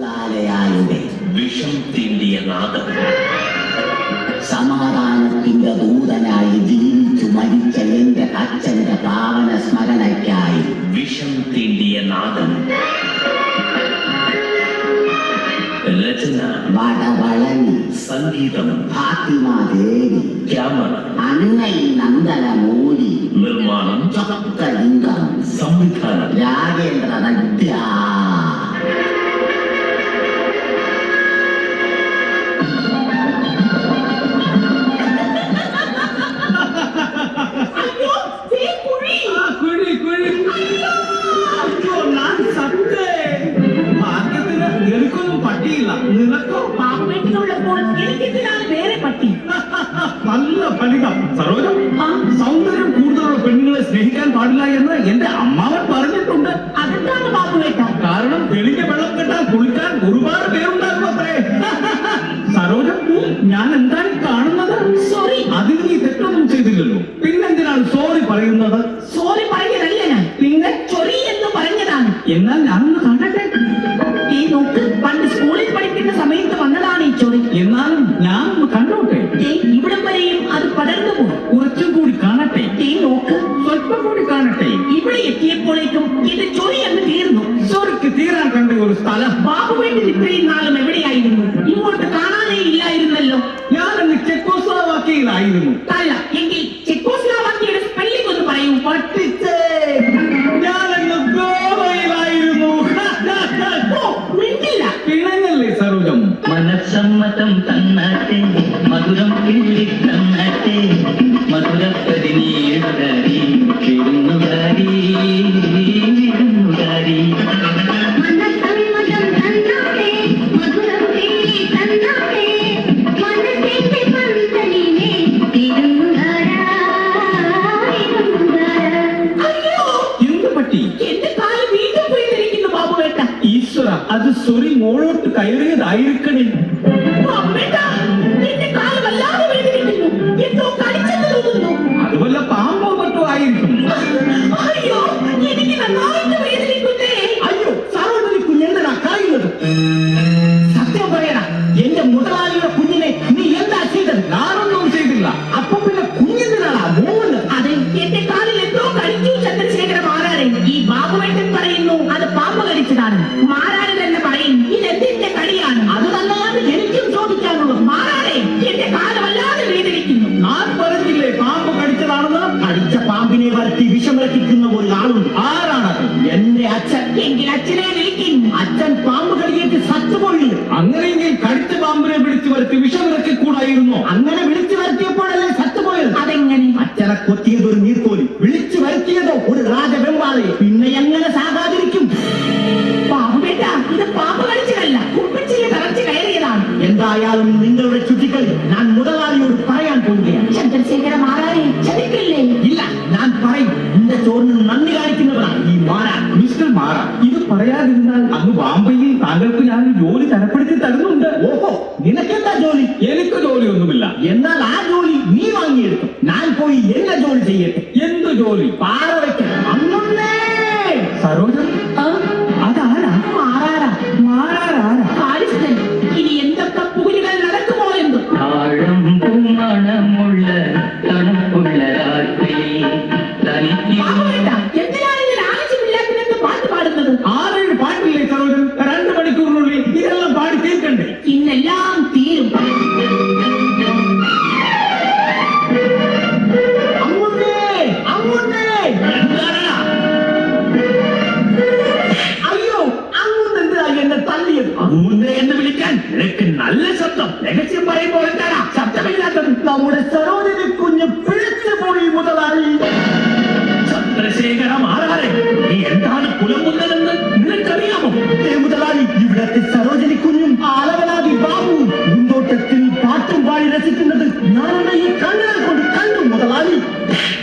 ലാലയായുടെ വിഷം തീണ്ടിയ നാഥൻ. സമാധാനത്തിന്റെ ദൂതനായി ജീവിച്ചു മരിച്ച എന്റെ അച്ഛന്റെ പാവന സ്മരണയ്ക്കായി. വിഷം തീണ്ടിയ നാഥൻ. സംഗീതം നന്ദന നിർമ്മാണം സംവിധാനം രാജേന്ദ്ര നദ്യ. എത്തിയപ്പോഴേക്കും ഇത് ചൊറി അങ്ങ് തീർന്നു. ചൊറിക്ക് തീരാൻ കണ്ട ഒരു സ്ഥലം. ബാബുവേണ്ടി ഇത്രയും നാളും എവിടെയായിരുന്നു? ഇങ്ങോട്ട് കാണാനേ ഇല്ലായിരുന്നല്ലോ. ഞാനന്ന് ചെക്കോസ്ലാവാക്യയിലായിരുന്നു. അല്ല എങ്കിൽ ചെക്കോസ്ലാവാക്യയുടെ സ്പെല്ലിംഗ് ഒന്ന് പറയൂ. പട്ടിച്ചേ ഞാനന്ന് ഗോവയിലായിരുന്നു. മിണ്ടില്ല. കിണങ്ങല്ലേ സരോജം? മനസ്സമ്മതം തന്നാട്ടെ. മധുരം കിള്ളി തന്നാട്ടെ മധുരപ്പതിനീ എഴുതാരി കിരുന്നുകാരി ഈശ്വര അത് സുറി മോളോട്ട് കയറിയതായിരിക്കണേ. അത് വല്ല പാമ്പോ മറ്റോ ആയിരിക്കും. അയ്യോ സാറോട് കുഞ്ഞെന്താ കായുന്നത് സത്യം പറയണ എന്റെ മുതലാളി എങ്കിൽ അച്ഛനെ വിളിക്കിൻ അച്ഛൻ പാമ്പ് കടിയേറ്റ് സത്തുപോയി അങ്ങനെയെങ്കിൽ കടുത്ത പാമ്പിനെ വിളിച്ചു വരുത്തി വിഷമിറക്കി കൂടായിരുന്നു. അങ്ങനെ വിളിച്ചു വരുത്തിയപ്പോഴല്ലേ സത്തുപോയത്? അതെങ്ങനെ? അച്ഛനെ കൊത്തിയത് ഒരു നീർക്കോലി. വിളിച്ചു വരുത്തിയതോ ഒരു രാജബെമ്പാളെ പിന്നെ பாம்பையில் தாங்கள் കുലം മുതലെന്ന് നിനക്കറിയാമോ മുതലാളി ഇവിടത്തെ സരോജനി കുഞ്ഞും ആലവലാതി ബാബുവും മുന്തോട്ടത്തിൽ പാട്ടും പാടി രസിക്കുന്നത് ഞാനാണ് ഈ കണ്ണുകൾ കൊണ്ട് കണ്ടു മുതലാളി.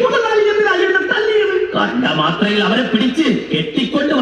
മുതലാളി എന്തിനാണ് തല്ലിയത് കണ്ട മാത്രയിൽ അവരെ പിടിച്ച് കെട്ടിക്കൊണ്ട്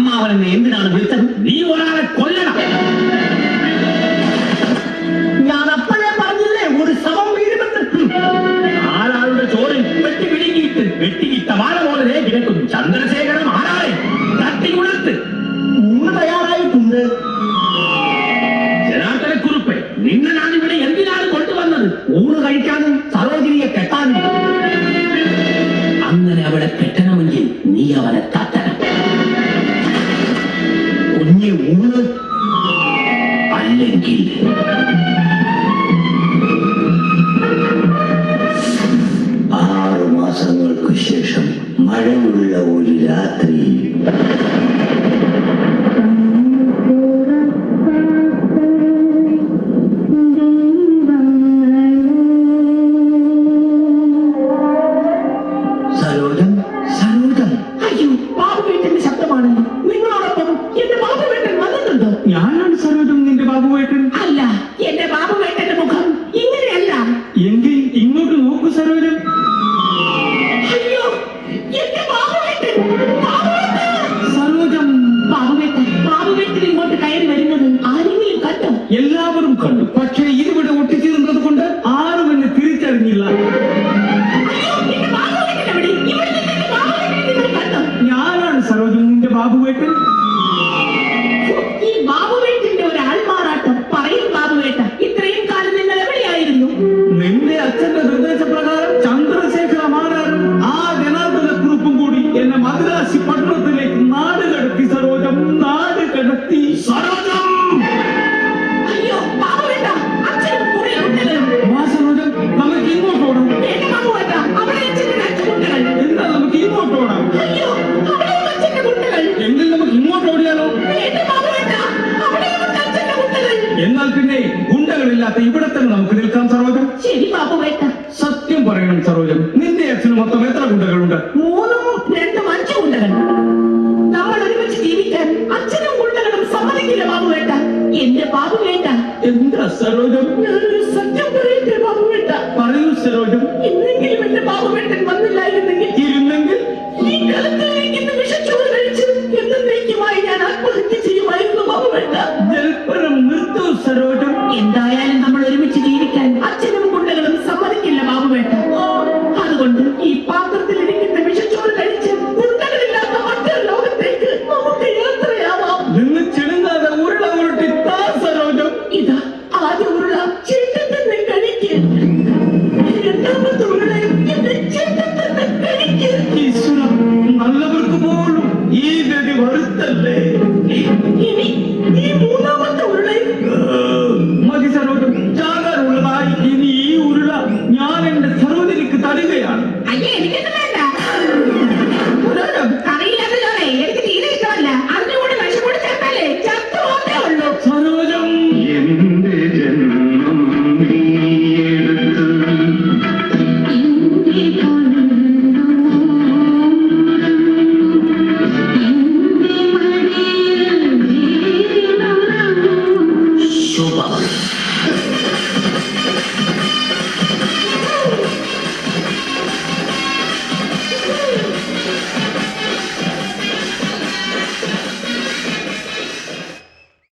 அம்மா அவன் எந்த நாள் நீ ஒரு ஆளை கொல்ல അല്ലാതെ ഇവിടെ തന്നെ നമുക്ക് നിൽക്കാം സരോജം ശരി ബാബു വേട്ട സത്യം പറയണം സരോജം നിന്റെ അച്ഛന് മൊത്തം എത്ര ഗുണ്ടകളുണ്ട്? മൂന്നും രണ്ടും അഞ്ചു ഗുണ്ടകൾ. നമ്മൾ ഒരുമിച്ച് ജീവിക്കാൻ അച്ഛനും ഗുണ്ടകളും സമ്മതിക്കില്ല ബാബു വേട്ട എന്റെ ബാബു വേട്ട എന്താ സരോജം